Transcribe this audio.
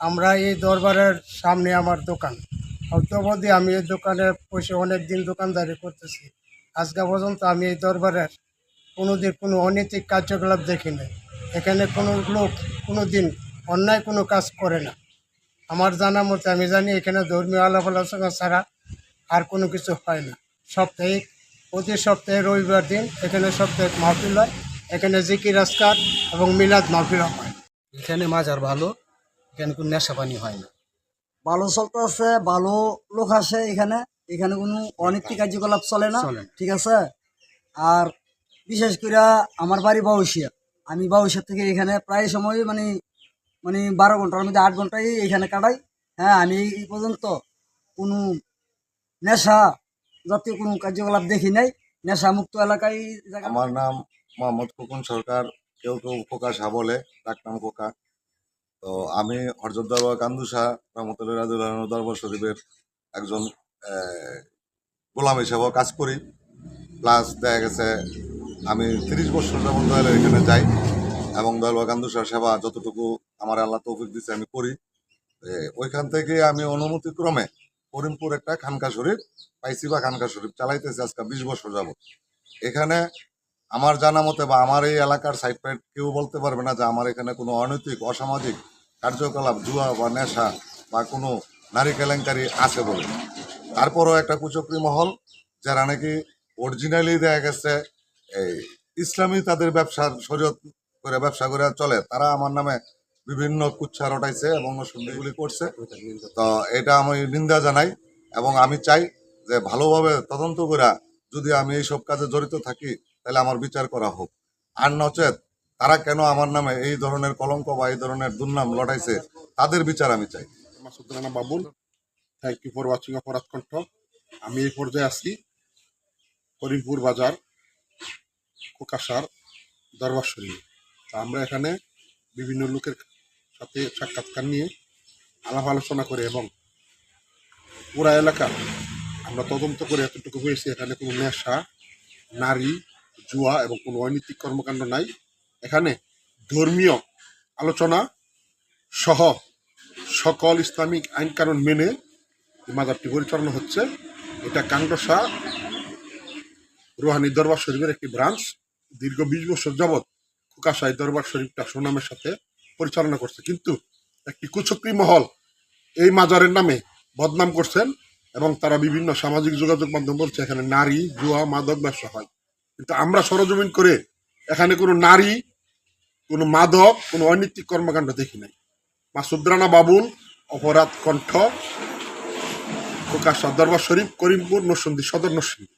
আমরা এই দরবারের সামনে আমার দোকান। অদ্যবধি আমি এই দোকানে বসে অনেক দিন দোকানদারি করতেছি। আজকে পর্যন্ত আমি এই দরবারের কোনো দিন কোনো অনৈতিক কার্যকলাপ দেখি নাই এখানে কোনো লোক কোনো দিন অন্যায় কোনো কাজ করে না। আমার জানা মতে আমি জানি এখানে ধর্মীয় আলাপ আলোচনা ছাড়া আর কোনো কিছু হয় না। সপ্তাহে, প্রতি সপ্তাহে রবিবার দিন এখানে সপ্তাহে মাহফিল হয়। এখানে জিকির, আজকার এবং মিলাদ মাহফিল হয়। এখানে মাজার ভালো। এখানে কোনো নেশা পানি হয় না। ভালো চলতেছে ভালো লোক আসে এখানে। এখানে কোনো অনৈতিক কার্যকলাপ চলে না চলে না। ঠিক আছে? আর বিশেষ করে আমার বাড়ি বাউসিয়া আমি বাউসিয়া থেকে এখানে প্রায় সময় মানে মানে বারো ঘণ্টার মধ্যে আট ঘন্টাই এখানে কাটাই। হ্যাঁ আমি এই পর্যন্ত কোনো নেশা জাতীয় কোনো কার্যকলাপ দেখি নাই। নেশা মুক্ত এলাকায় জায়গা আমার নাম মোহাম্মদ খোকন সরকার। কেউ কেউ খোকা শাহ বলে ডাকনাম খোকা। তো আমি হরজত দরবার কান্দুসা রহমতুল্লাহ রাজুল্লাহ দরবার শরীফের একজন গোলাম হিসেবেও কাজ করি। প্লাস দেখা গেছে, আমি তিরিশ বছর যেমন দয়ালের এখানে যাই এবং দয়াল কান্দুসার সেবা যতটুকু আমার আল্লাহ তৌফিক দিচ্ছে আমি করি। ওইখান থেকে আমি অনুমতি ক্রমে করিমপুর একটা খানকা শরীফ, পাইছি বা খানকা শরীফ চালাইতেছি আজকে বিশ বছর যাব এখানে আমার জানা মতে বা আমার এই এলাকার সাইড কেউ বলতে পারবে না যে আমার এখানে কোনো অনৈতিক, অসামাজিক কার্যকলাপ জুয়া বা নেশা বা কোনো নারী কেলেঙ্কারি আছে বলে। তারপরও একটা কুচক্রি মহল, যারা নাকি অরিজিনালি দেখা গেছে, এই ইসলামী তাদের ব্যবসার শরীয়ত করে, ব্যবসা করে চলে। তারা আমার নামে বিভিন্ন কুচ্ছা রটাইছে এবং সন্ধিগুলি করছে। তো এটা আমি নিন্দা জানাই এবং আমি চাই যে ভালোভাবে তদন্ত করে যদি আমি এইসব কাজে জড়িত থাকি, তাহলে আমার বিচার করা হোক। আর নচেত তারা কেন আমার নামে এই ধরনের কলঙ্ক বা এই ধরনের দুর্নাম লড়াইছে? তাদের বিচার আমি চাই। Babul. Thank you for watching অপরাধ কণ্ঠ। আমি এই পর্যায়ে আছি। করিমপুর বাজার, কোকাসার দরবার তা আমরা এখানে বিভিন্ন লোকের সাথে সাক্ষাৎকার নিয়ে আলাপ আলোচনা করে এবং পুরা এলাকা আমরা তদন্ত করে এতটুকু হয়েছে এখানে কোনো নেশা, নারী, জুয়া এবং কোনো অনৈতিক কর্মকাণ্ড নাই। এখানে ধর্মীয় আলোচনা সহ সকল ইসলামিক আইন কানুন মেনে এই মাজারটি পরিচালনা হচ্ছে, এটা কান্ডসা রোহানি দরবার শরীফের একটি ব্রাঞ্চ। দীর্ঘ বিশ বছর যাবৎ খুকাশাই দরবার শরীফটা সুনামের সাথে পরিচালনা করছে। কিন্তু একটি কুচক্রি মহল এই মাজারের নামে বদনাম করছেন এবং তারা বিভিন্ন সামাজিক যোগাযোগ মাধ্যম বলছে, এখানে নারী, জুয়া, মাদক ব্যবসা হয়। কিন্তু আমরা সরজমিন করে এখানে কোনো নারী কোনো মাদক কোনো অনৈতিক কর্মকাণ্ড দেখি নাই। মাসুদ রানা বাবুল, অপরাধ কণ্ঠ, প্রকাশ দরবার শরীফ করিমপুর নসন্দি সদর নরসিংদী।